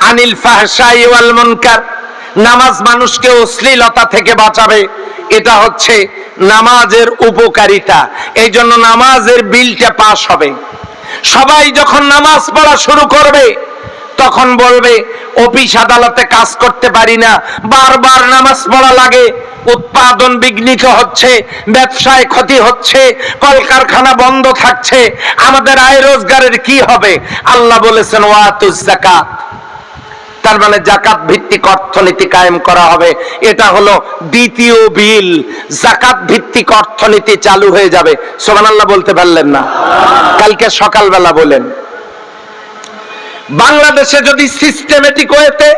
আনিল ফাহশাই নামাজ মানুষকে অশ্লীলতা থেকে বাঁচাবে। এটা হচ্ছে নামাজের উপকারিতা। এই জন্য নামাজের বিলটা পাশ হবে। সবাই যখন নামাজ পড়া শুরু করবে তখন বলবে, অফিস আদালতে কাজ করতে পারি না। বারবার নামাজ পড়া লাগে, উৎপাদন বিঘ্নিত হচ্ছে, ব্যবসায় ক্ষতি হচ্ছে, কলকারখানা বন্ধ থাকছে। আমাদের আয় রোজগারের কি হবে? আল্লাহ বলেছেন ওয়াতুজ জাকাত তার মানে জাকাত ভিত্তিক অর্থনীতি কায়েম করা হবে। এটা হলো দ্বিতীয় বিল। জাকাত ভিত্তিক অর্থনীতি চালু হয়ে যাবে। সোহানাল্লাহ বলতে পারলেন না। কালকে সকালবেলা বলেন। বাংলাদেশে যদি সিস্টেমেটিক ওয়েতে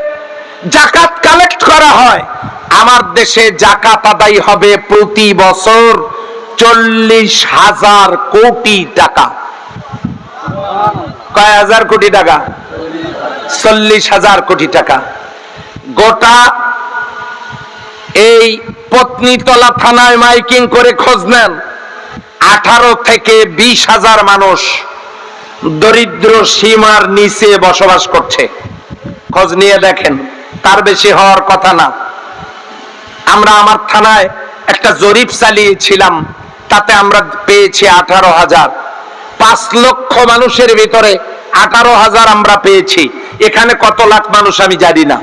জাকাত কালেক্ট করা হয়, আমার দেশে জাকাত আদায় হবে প্রতি বছর চল্লিশ হাজার কোটি টাকা। কয় হাজার কোটি টাকা? চল্লিশ হাজার কোটি টাকা। গোটা এই পত্নীতলা থানায় মাইকিং করে খোঁজ নেন। আঠারো থেকে বিশ হাজার মানুষ। দরিদ্র সীমার নিচে বসবাস করছে। খোঁজ নিয়ে দেখেন, তার বেশি হওয়ার কথা না। আমরা আমার থানায় একটা জরিপ চালিয়েছিলাম, তাতে আমরা পেয়েছি আঠারো হাজার। পাঁচ লক্ষ মানুষের ভিতরে আঠারো হাজার আমরা পেয়েছি। এখানে কত লাখ মানুষ আমি জানি না।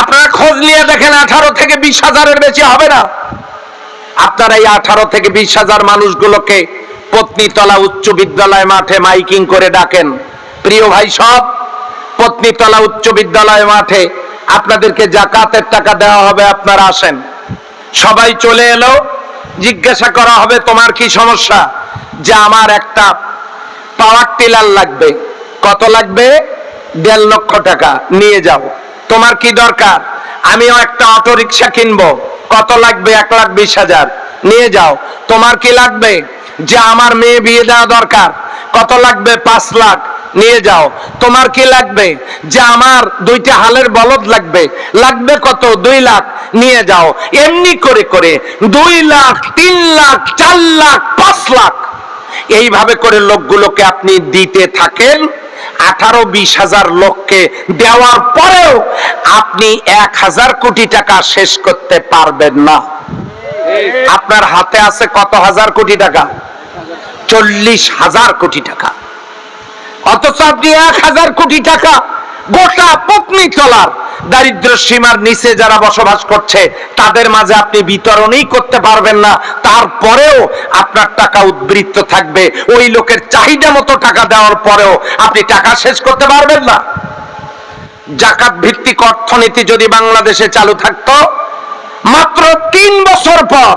আপনারা খোঁজ নিয়ে দেখেন, আঠারো থেকে বিশ হাজারের বেশি হবে না। আপনারা এই আঠারো থেকে বিশ হাজার মানুষগুলোকে পত্নীতলা উচ্চ বিদ্যালয় মাঠে মাইকিং করে ডাকেন। প্রিয় ভাই সব, পত্নীতলা উচ্চ বিদ্যালয় মাঠে আপনাদেরকে জাকাতের টাকা দেওয়া হবে, আপনারা আসেন। সবাই চলে এলো, জিজ্ঞাসা করা হবে, তোমার কি সমস্যা? যে আমার একটা পাওয়ার টিলার লাগবে। কত লাগবে? দেড় লক্ষ টাকা, নিয়ে যাও। তোমার কি দরকার? আমিও একটা অটো কিনবো। কত লাগবে? এক লাখ বিশ হাজার। নিয়ে যাও। তোমার কি লাগবে? যে আমার মেয়ে বিয়ে দেওয়া দরকার। কত লাগবে? পাঁচ লাখ। নিয়ে যাও। তোমার কি লাগবে? যে আমার দুইটা হালের বলদ লাগবে। লাগবে কত? দুই লাখ। নিয়ে যাও। এমনি করে করে দুই লাখ, তিন লাখ, চার লাখ, পাঁচ লাখ। এইভাবে করে লোকগুলোকে আপনি দিতে থাকেন। আঠারো বিশ হাজার লোককে দেওয়ার পরেও আপনি এক হাজার কোটি টাকা শেষ করতে পারবেন না। আপনার হাতে আছে কত হাজার কোটি টাকা? চল্লিশ হাজার কোটি টাকা। অথচ আপনি এক হাজার কোটি টাকা গোটা পত্নী চলার দারিদ্র সীমার নিচে যারা বসবাস করছে, তাদের মাঝে আপনি বিতরণই করতে পারবেন না। তারপরেও আপনার টাকা উদ্বৃত্ত থাকবে। ওই লোকের চাহিদা মতো টাকা দেওয়ার পরেও আপনি টাকা শেষ করতে পারবেন না। জাকাত ভিত্তিক অর্থনীতি যদি বাংলাদেশে চালু থাকতো, মাত্র তিন বছর পর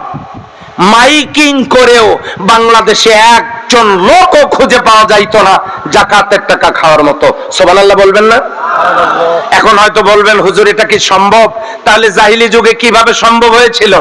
মাইকিং করেও বাংলাদেশে একজন লোকও খুঁজে পাওয়া যাইতো না জাকাতের টাকা খাওয়ার মতো। সোবান আল্লাহ বলবেন না? এখন হয়তো বলবেন, হুজুর, এটা কি সম্ভব? তাহলে জাহিলি যুগে কীভাবে সম্ভব হয়েছিল?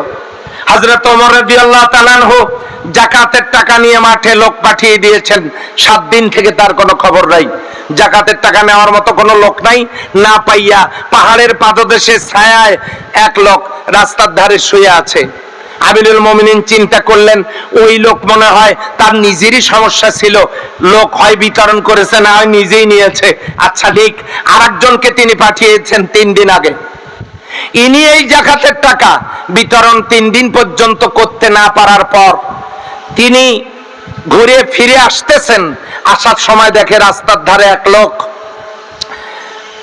হজরত ওমর রাদিয়াল্লাহু তাআলা আনহু জাকাতের টাকা নিয়ে মাঠে লোক পাঠিয়ে দিয়েছেন। সাত দিন থেকে তার কোনো খবর নাই। জাকাতের টাকা নেওয়ার মতো কোনো লোক নাই। না পাইয়া পাহাড়ের পাদদেশে ছায়ায় এক লোক রাস্তার ধারে শুয়ে আছে। আমিরুল মমিনিন চিন্তা করলেন, ওই লোক মনে হয় তার নিজেরই সমস্যা ছিল। লোক হয় বিতরণ করেছে, না হয় নিজেই নিয়েছে। আচ্ছা ঠিক আর একজনকে তিনি পাঠিয়েছেন তিন দিন আগে। ইনি এই জাকাতের টাকা বিতরণ তিন দিন পর্যন্ত করতে না পারার পর তিনি ঘুরে ফিরে আসতেছেন। আসার সময় দেখে রাস্তার ধারে এক লোক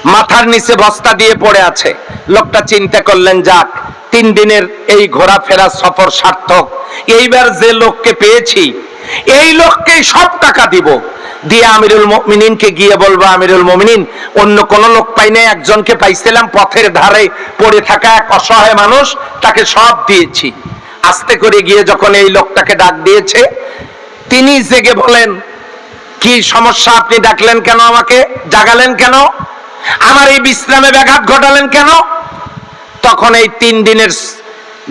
মাথার নিচে বস্তা দিয়ে পড়ে আছে। লোকটা চিন্তা করলেন, যাক, তিন দিনের এই ঘোরাফেরা সফর সার্থক। এইবার যে লোককে পেয়েছি, এই লোককেই সব টাকা দিব। দিয়ে আমিরুল মমিনিনকে গিয়ে বলব, আমিরুল মমিনিন, অন্য কোন লোক পাই নাই, একজনকে পাইছিলাম, পথের ধারে পড়ে থাকা এক অসহায় মানুষ, তাকে সব দিয়েছি। আস্তে করে গিয়ে যখন এই লোকটাকে ডাক দিয়েছে, তিনি জেগে বলেন, কি সমস্যা আপনি ডাকলেন কেন আমাকে? জাগালেন কেন? আমার এই বিশ্রামে ব্যাঘাত ঘটালেন কেন? তখন এই তিন দিনের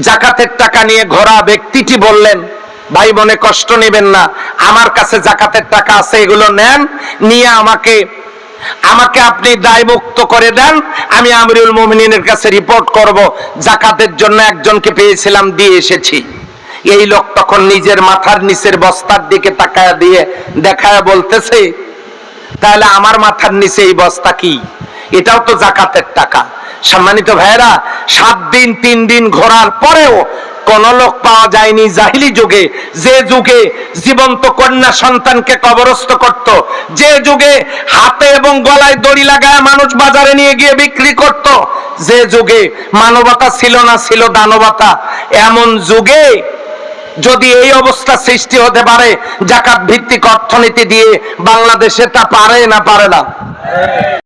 জাকাতের টাকা নিয়ে ঘোরা ব্যক্তিটি বললেন, ভাই মনে কষ্ট নেবেন না, আমার কাছে জাকাতের টাকা আছে, এগুলো নেন, নিয়ে আমাকে আমাকে আপনি দায়মুক্ত করে দেন, আমি আমিরুল মোমিনের কাছে রিপোর্ট করব, জাকাতের জন্য একজনকে পেয়েছিলাম, দিয়ে এসেছি। এই লোক তখন নিজের মাথার নিচের বস্তার দিকে তাকায় দিয়ে দেখায় বলতেছে, তাহলে আমার মাথার নিচে এই বস্তা কি? এটাও তো জাকাতের টাকা। সম্মানিত ভাইয়েরা, সাত দিন, তিন দিন ঘোরার পরেও কোন লোক পাওয়া যায়নি জাহিলি যুগে। যে যুগে জীবন্ত কন্যা সন্তানকে কবরস্থ করত, যে যুগে হাতে এবং গলায় দড়ি লাগায় মানুষ বাজারে নিয়ে গিয়ে বিক্রি করত, যে যুগে মানবতা ছিল না, ছিল দানবতা। এমন যুগে যদি এই অবস্থা সৃষ্টি হতে পারে, জাকাত ভিত্তিক অর্থনীতি দিয়ে বাংলাদেশে তা পারে না পারে না।